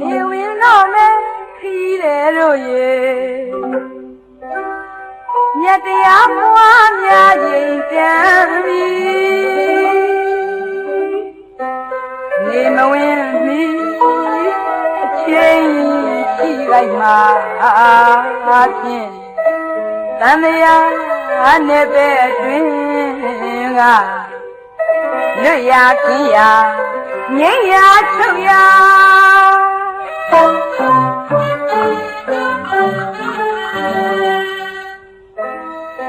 နေဝင်တော့မဲခီးတယ်တို့ရေမြတ်တရားပွားများရင်တန်ပြီနေမဝင်မီအချိန်ရှိလိုက်မှာဖြင့်တန်တရားနဲ့ပဲအတွင်းကလွတ်ရာကင်းရာငြိမ်းရာချုပ်ရာ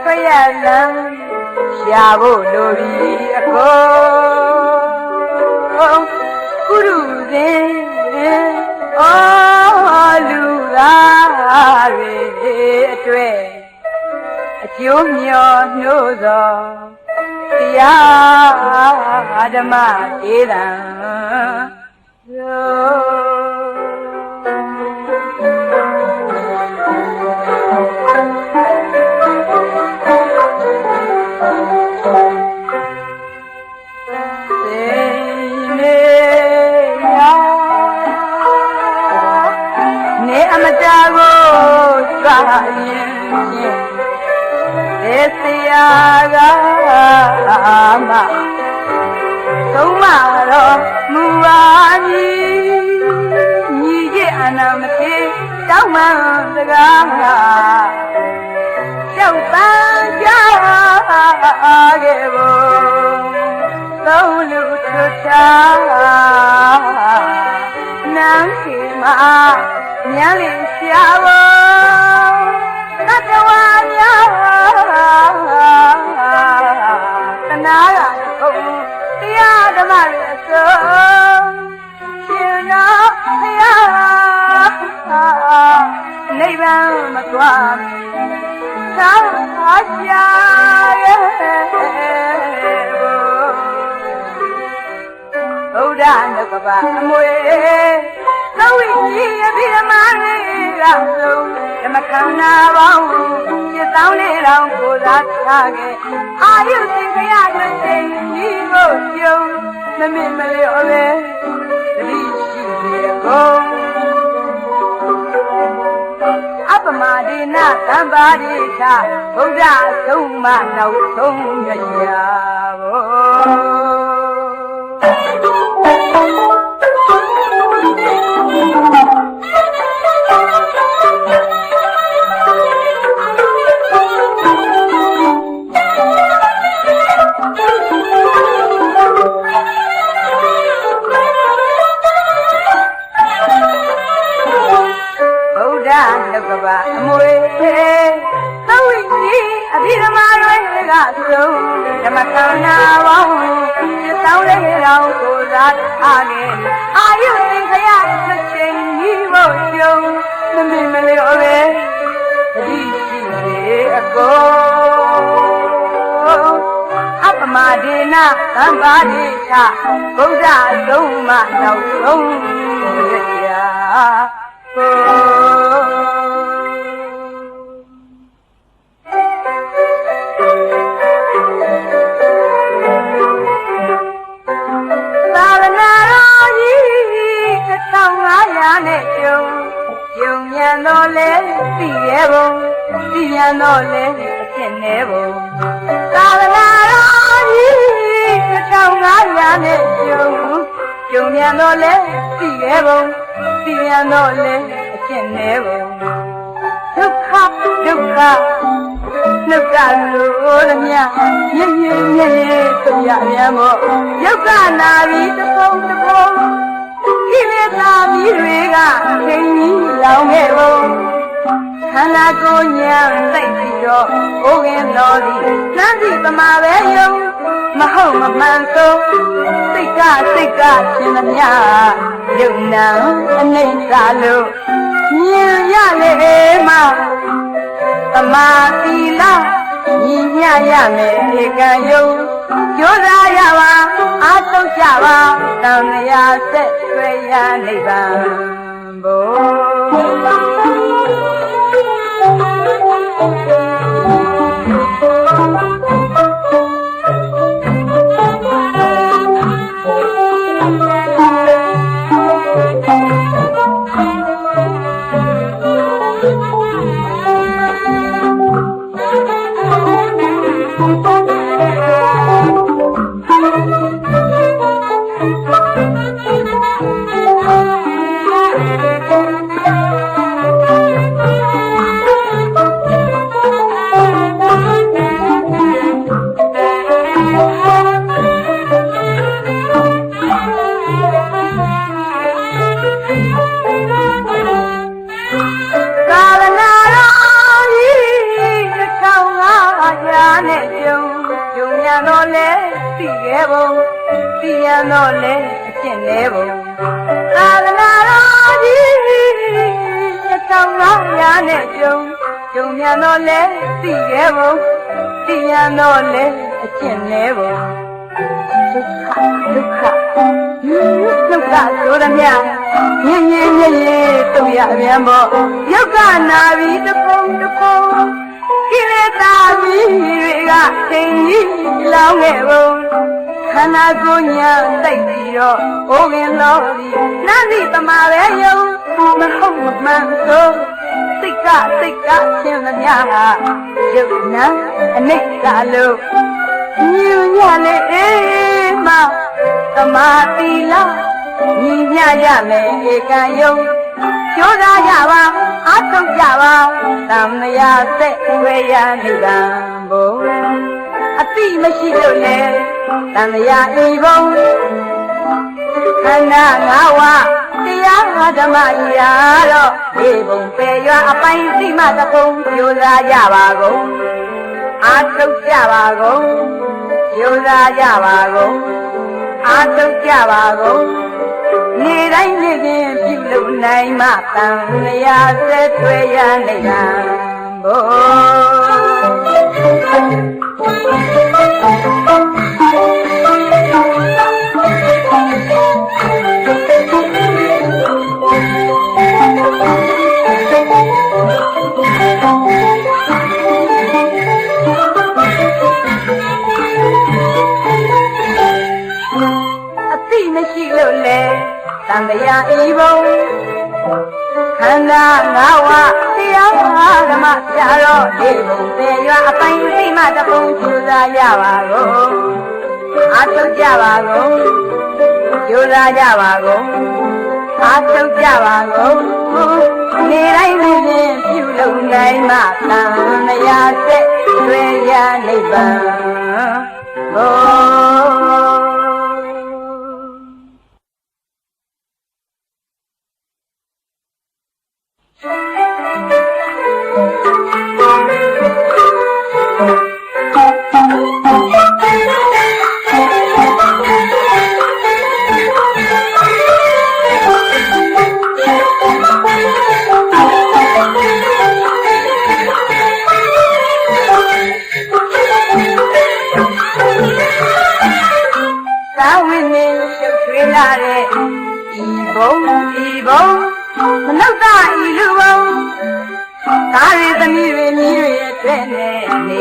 ခရလံရှာဖို့လိုပြီအကုန်ကုရုဇင်အော်လူသားတွေအတွေ့အကျိုးမျောနှိုးသောတရားဓမ္မဒေသံစေနေရာနေအမတာကိုသာ သရာကမသုံးမတော်မူပါမည်ညီရဲ့အနာမထေတောင်းမှန်စကားလျှောက်ပန်းကြခဲ့ဖို့ သုံးလူထွချာနန်းခေမှာမြန်းလေးရှာဖို့တတဝါများတနာရခုံတရားဓမ္မရဲ့အစုံရှင်တော်ဖယားနိဗ္ဗာန်မသွားမီသာရှာရဲ့ ပအမွေသဝိကြီးအဘိဓမ္မာလေးကဆုံးဓမ္မခန္ဓာပေါင်းပြတောင်းလေးတော်ကိုသာထားခဲ့အာယုသင်္ခရတစ်ချိန်ကြီးကိုကြုံမမစ်မလျော်ပဲသတိရှိနေကုန်အပမဒေနသံပါရိသဘုရားဆုံးမနောက်ဆုံးရရာ နှုတ်ကပအမွေသဝိကြီးအဘိဓမ္မာတွေကဆုံးဓမ္မခန္ဓာပေါင်းပြတောင်းလေးတော်ကိုသာထားခဲ့အာယုသင်္ခရတစ်ချိန်ကြီးဖို့ကြုံမမင်မလျော်ပဲသတိရှိနေအကုန်အပမဒေနသံပါရိသဘုရားဆုံးမနောက်ဆုံးရရာ သိရဲ့ဘုံသိညံတော်လဲအကျင့်နေဘုံသာသနာတော်ကြီး1500နဲ့ကျုံကျုံညံတော်လဲသိရဲ့ဘုံသိညံတော်လဲအကျင့်နေဘုံဒုက္ခဒုက္ခနှုတ်ကလို့ရမြမြင့်မြင့်မြင့်မြင့်ဆိုရမြန်မို့ယုတ်ကနာပြီးတပုံတပုံကိလေသာပြီးတွေကခင်ကြီးလောင်ခဲ့ဖို့ခ န္ဓာကိုယ်ညာသိပြီးတော့ဘုရင်တော်သည်နန်းစီပမာပဲယုံမဟုတ်မမှန်ဆုံးစိတ်ကစိတ်ကရှင်သမျှယုံနာအနိစ္စလို့မြင်ရလေမှသမာသီလညီမျှရမယ်ဧကံယုံကြိုးစားရပါအားထုတ်ကြပါတန်မြာဆက်ဆွေရနိဗ္ဗာန်ဘု Música သိရတော့လဲအကျင့်လဲပုံသာသနာတော်ကြီးအတောင်ငါရနဲ့ကြုံကြုံမြန်တော့လဲသိခဲ့ပုံသိရတော့လဲအကျင့်လဲပုံဒုက္ခဒုက္ခဒုက္ခဆိုရမြညင်ညင်ညင်ညင်တုံရပြန်ပေါ့ယောက်ကနာပြီးတပုံတပုံကိလေသာကြီးတွေကသိကြီးလောင်းခဲ့ပုံ ခန္ဓာကိုယ်ညာတိုက်ပြီးတော့အိုးခင်လို့ဒီနာစီတမာပဲယုံမဟုတ်မမှန်ဆိုစိတ်ကစိတ်ကချင်းသမျှဟာယုတ်နာအနိစ္စလို့ညူညလေအေးမသမာတိလားညီမျှရမယ်ဧကံယုံကြိုးစားကြပါအားထုတ်ကြပါသံမယာဆက်ဝေယနိဗ္ဗာန်ဘုံအတိမရှိလို့လေ သံမယာဤဘုံခန္ဓာငါးဝတရားဓမ္မရာတော့ဒီဘုံပေရွာအပိုင်သိမတကုံကြိုးစားကြပါကုန်အားထုတ်ကြပါကုန်ကြိုးစားကြပါကုန်အားထုတ်ကြပါကုန်နေတိုင်းနေချင်းပြုလုပ်နိုင်မှတန်လျာဆက်ထွေရနိုင်တာဘို 我 ပြတော့ဒီဘုံပေရွာအပိုင်သိမတပုံကျူစားရပါကုန်အားထုတ်ကြပါကုန်ကျူစားကြပါကုန်အားထုတ်ကြပါကုန်နေတိုင်းနေချင်းပြုလုပ်နိုင်မှသံဃာဆက်တွေ့ရနိဗ္ဗာန်ဘုံ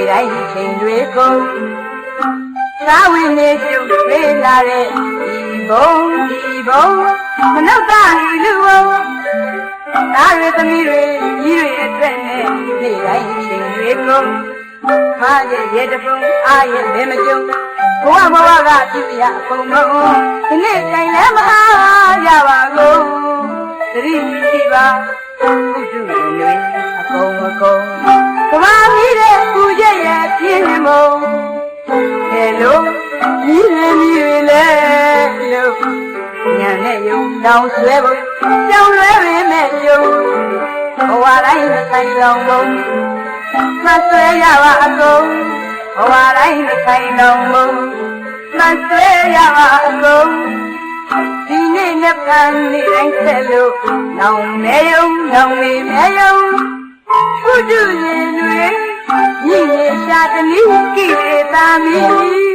တိုင်းချိန်တွေကုန်သာဝိနေရှုပ်ထွေးလာတဲ့ဤဘုံဤဘုံမနုဿဤလူဘုံကာရီသမီးတွေမြည်တွေအတွက်နဲ့နေတိုင်းချိန်တွေကုန်မရဲ့ရေတပုံအားရဲ့ဘယ်မကြုံဘဝဘဝကပြည့်ရအကုန်လုံးဒီနေ့တိုင်လည်းမအားရပါဘူးသတိရှိပါဘုဒ္ဓရေအကုန်အကုန် ကဘာမီးတဲ့ပူရဲ့ရဲ့ပြင်းနေမုံဟဲ့လို့မြည်နေမြည်လေလို့ညာနဲ့ယုံတောင်းဆွဲဖို့ကြောင်လွဲရင်းမဲ့ယုံဘဝတိုင်းဆိုင်လောင်မုံမဆွဲရပါအကုန်ဘဝတိုင်းဆိုင်လောင်မုံမဆွဲရပါအကုန်ဒီနေ့နဲ့ပန်းနေတိုင်းဆက်လို့နောင်နေယုံနောင်နေမဲယုံ ဘုဒ္ဓရင်တွေညီနေရှာတနည်းကိလေသာမီဟုတ်